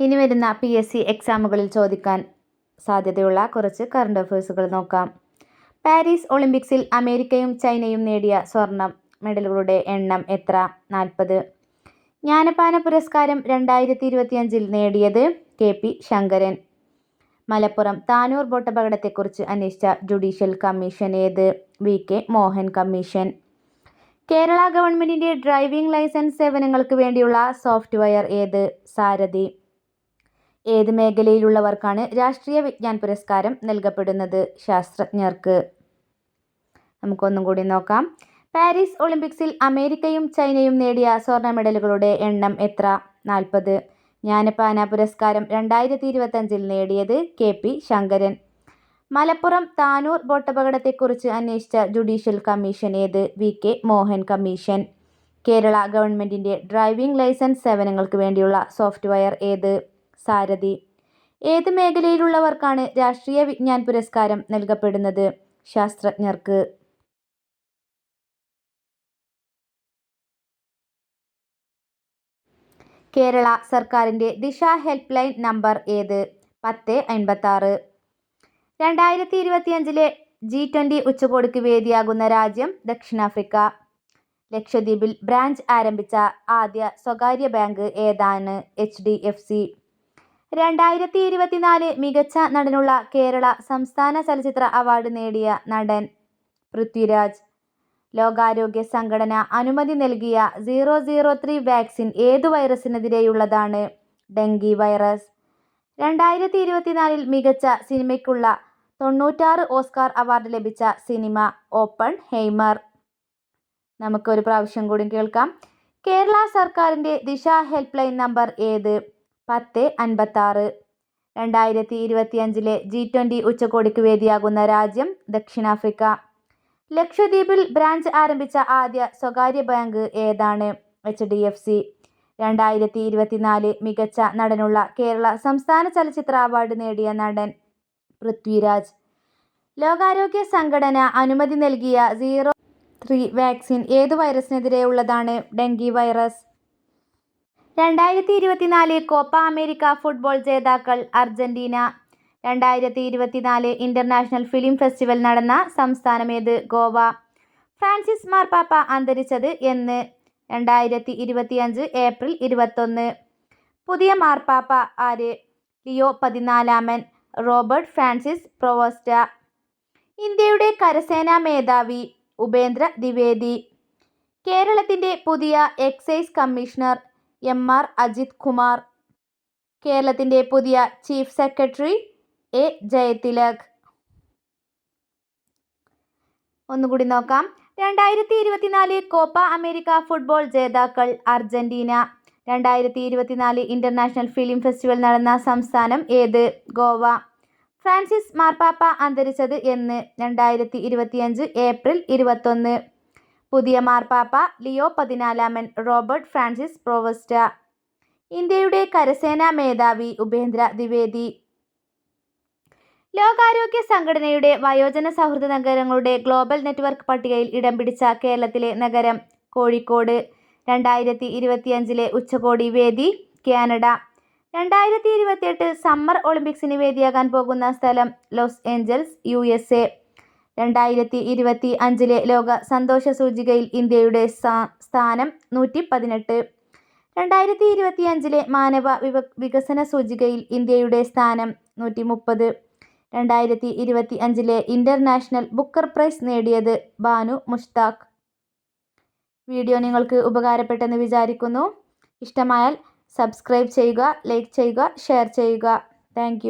ഇനി വരുന്ന P S C എക്സാമുകളിൽ ചോദിക്കാൻ സാധ്യതയുള്ള കുറച്ച് കറണ്ട് അഫയേഴ്സുകൾ നോക്കാം. പാരീസ് ഒളിമ്പിക്സിൽ അമേരിക്കയും ചൈനയും നേടിയ സ്വർണം മെഡലുകളുടെ എണ്ണം എത്ര? നാൽപ്പത്. ജ്ഞാനപാന പുരസ്കാരം രണ്ടായിരത്തി ഇരുപത്തിയഞ്ചിൽ നേടിയത് കെ പി ശങ്കരൻ. മലപ്പുറം താനൂർ ബോട്ടപകടത്തെക്കുറിച്ച് അന്വേഷിച്ച ജുഡീഷ്യൽ കമ്മീഷൻ ഏത്? V K Mohan commission. Kerala ഗവൺമെന്റിന്റെ ഡ്രൈവിംഗ് ലൈസൻസ് സേവനങ്ങൾക്ക് വേണ്ടിയുള്ള സോഫ്റ്റ്വെയർ ഏത്? സാരഥി. ഏത് മേഖലയിലുള്ളവർക്കാണ് രാഷ്ട്രീയ വിജ്ഞാൻ പുരസ്കാരം നൽകപ്പെടുന്നത്? ശാസ്ത്രജ്ഞർക്ക്. നമുക്കൊന്നും കൂടി നോക്കാം. പാരീസ് ഒളിമ്പിക്സിൽ അമേരിക്കയും ചൈനയും നേടിയ സ്വർണ മെഡലുകളുടെ എണ്ണം എത്ര? നാൽപ്പത്. ജ്ഞാനപാന പുരസ്കാരം രണ്ടായിരത്തി ഇരുപത്തഞ്ചിൽ നേടിയത് കെ പി ശങ്കരൻ. മലപ്പുറം താനൂർ ബോട്ടപകടത്തെക്കുറിച്ച് അന്വേഷിച്ച ജുഡീഷ്യൽ കമ്മീഷൻ ഏത്? V K Mohan commission. Kerala ഗവൺമെന്റിന്റെ ഡ്രൈവിംഗ് ലൈസൻസ് സേവനങ്ങൾക്ക് വേണ്ടിയുള്ള സോഫ്റ്റ്വെയർ ഏത്? സാരഥി. ഏത് മേഖലയിലുള്ളവർക്കാണ് രാഷ്ട്രീയ വിജ്ഞാൻ പുരസ്കാരം നൽകപ്പെടുന്നത്? ശാസ്ത്രജ്ഞർക്ക്. കേരള സർക്കാരിന്റെ ദിശ ഹെൽപ്പ് ലൈൻ നമ്പർ ഏത്? പത്ത് അൻപത്താറ്. രണ്ടായിരത്തി ഇരുപത്തിയഞ്ചിലെ ജി ട്വന്റി ഉച്ചകോടിക്ക് വേദിയാകുന്ന രാജ്യം ദക്ഷിണാഫ്രിക്ക. ലക്ഷദ്വീപിൽ ബ്രാഞ്ച് ആരംഭിച്ച ആദ്യ സ്വകാര്യ ബാങ്ക് ഏതാണ്? H D F C. രണ്ടായിരത്തി ഇരുപത്തിനാല് മികച്ച നടനുള്ള കേരള സംസ്ഥാന ചലച്ചിത്ര അവാർഡ് നേടിയ നടൻ പൃഥ്വിരാജ്. ലോകാരോഗ്യ സംഘടന അനുമതി നൽകിയ സീറോ സീറോ ത്രീ വാക്സിൻ ഏതു വൈറസിനെതിരെയുള്ളതാണ് ഡെങ്കി വൈറസ്. രണ്ടായിരത്തി ഇരുപത്തിനാലിൽ മികച്ച സിനിമയ്ക്കുള്ള തൊണ്ണൂറ്റാറ് ഓസ്കാർ അവാർഡ് ലഭിച്ച സിനിമ ഓപ്പൺ ഹെയ്മർ. നമുക്കൊരു പ്രാവശ്യം കൂടി കേൾക്കാം. കേരള സർക്കാരിന്റെ ദിശ ഹെൽപ്പ് ലൈൻ നമ്പർ ഏത്? പത്ത് അൻപത്താറ്. രണ്ടായിരത്തി ഇരുപത്തിയഞ്ചിലെ ജി ട്വന്റി ഉച്ചകോടിക്ക് വേദിയാകുന്ന രാജ്യം ദക്ഷിണാഫ്രിക്ക. ലക്ഷദ്വീപിൽ ബ്രാഞ്ച് ആരംഭിച്ച ആദ്യ സ്വകാര്യ ബാങ്ക് ഏതാണ്? H D F C. രണ്ടായിരത്തി ഇരുപത്തിനാല് മികച്ച നടനുള്ള കേരള സംസ്ഥാന ചലച്ചിത്ര അവാർഡ് നേടിയ നടൻ പൃഥ്വിരാജ്. ലോകാരോഗ്യ സംഘടന അനുമതി നൽകിയ സീറോ ത്രീ വാക്സിൻ ഏതു വൈറസിനെതിരെയുള്ളതാണ് ഡെങ്കി വൈറസ്? രണ്ടായിരത്തി ഇരുപത്തിനാല് കോപ്പ അമേരിക്ക ഫുട്ബോൾ ജേതാക്കൾ അർജന്റീന. രണ്ടായിരത്തി ഇരുപത്തിനാല് ഇന്റർനാഷണൽ ഫിലിം ഫെസ്റ്റിവൽ നടന്ന സംസ്ഥാനമേത്? ഗോവ. ഫ്രാൻസിസ് മാർപ്പാപ്പ അന്തരിച്ചത് എന്ന്? രണ്ടായിരത്തി ഇരുപത്തിയഞ്ച് ഏപ്രിൽ ഇരുപത്തൊന്ന്. പുതിയ മാർപ്പാപ്പ ആര്? ലിയോ പതിനാലാമൻ റോബർട്ട് ഫ്രാൻസിസ് പ്രൊവോസ്റ്റ. ഇന്ത്യയുടെ കരസേനാ മേധാവി ഉപേന്ദ്ര ദ്വിവേദി. കേരളത്തിന്റെ പുതിയ excise commissioner. M R Ajith Kumar. കേരളത്തിന്റെ പുതിയ ചീഫ് സെക്രട്ടറി എ ജയതിലക്. ഒന്നുകൂടി നോക്കാം. രണ്ടായിരത്തി ഇരുപത്തിനാല് കോപ്പ അമേരിക്ക ഫുട്ബോൾ ജേതാക്കൾ അർജന്റീന. രണ്ടായിരത്തി ഇരുപത്തിനാല് ഇന്റർനാഷണൽ ഫിലിം ഫെസ്റ്റിവൽ നടന്ന സംസ്ഥാനം ഏത്? ഗോവ. ഫ്രാൻസിസ് മാർപ്പാപ്പ അന്തരിച്ചത് എന്ന്. രണ്ടായിരത്തി ഇരുപത്തിയഞ്ച് ഏപ്രിൽ ഇരുപത്തൊന്ന്. പുതിയ മാർപ്പാപ്പ ലിയോ പതിനാലാമൻ റോബർട്ട് ഫ്രാൻസിസ് പ്രോവസ്റ്റ. ഇന്ത്യയുടെ കരസേനാ മേധാവി ഉപേന്ദ്ര ദ്വിവേദി. ലോകാരോഗ്യ സംഘടനയുടെ വയോജന സൗഹൃദ നഗരങ്ങളുടെ ഗ്ലോബൽ നെറ്റ്വർക്ക് പട്ടികയിൽ ഇടം പിടിച്ച കേരളത്തിലെ നഗരം കോഴിക്കോട്. രണ്ടായിരത്തി ഇരുപത്തിയഞ്ചിലെ ഉച്ചകോടി വേദി കാനഡ. രണ്ടായിരത്തി ഇരുപത്തിയെട്ട് സമ്മർ ഒളിമ്പിക്സിന് വേദിയാകാൻ പോകുന്ന സ്ഥലം Los Angeles U S A. രണ്ടായിരത്തി ഇരുപത്തി അഞ്ചിലെ ലോക സന്തോഷ സൂചികയിൽ ഇന്ത്യയുടെ സ്ഥാനം നൂറ്റി പതിനെട്ട് രണ്ടായിരത്തി ഇരുപത്തി അഞ്ചിലെ മാനവ വിവ വികസന സൂചികയിൽ ഇന്ത്യയുടെ സ്ഥാനം നൂറ്റി മുപ്പത് രണ്ടായിരത്തി ഇരുപത്തി അഞ്ചിലെ ഇന്റർനാഷണൽ ബുക്കർ പ്രൈസ് നേടിയത് ബാനു മുഷ്താഖ്. വീഡിയോ നിങ്ങൾക്ക് ഉപകാരപ്പെട്ടെന്ന് വിചാരിക്കുന്നു. ഇഷ്ടമായാൽ സബ്സ്ക്രൈബ് ചെയ്യുക ലൈക്ക് ചെയ്യുക ഷെയർ ചെയ്യുക. താങ്ക്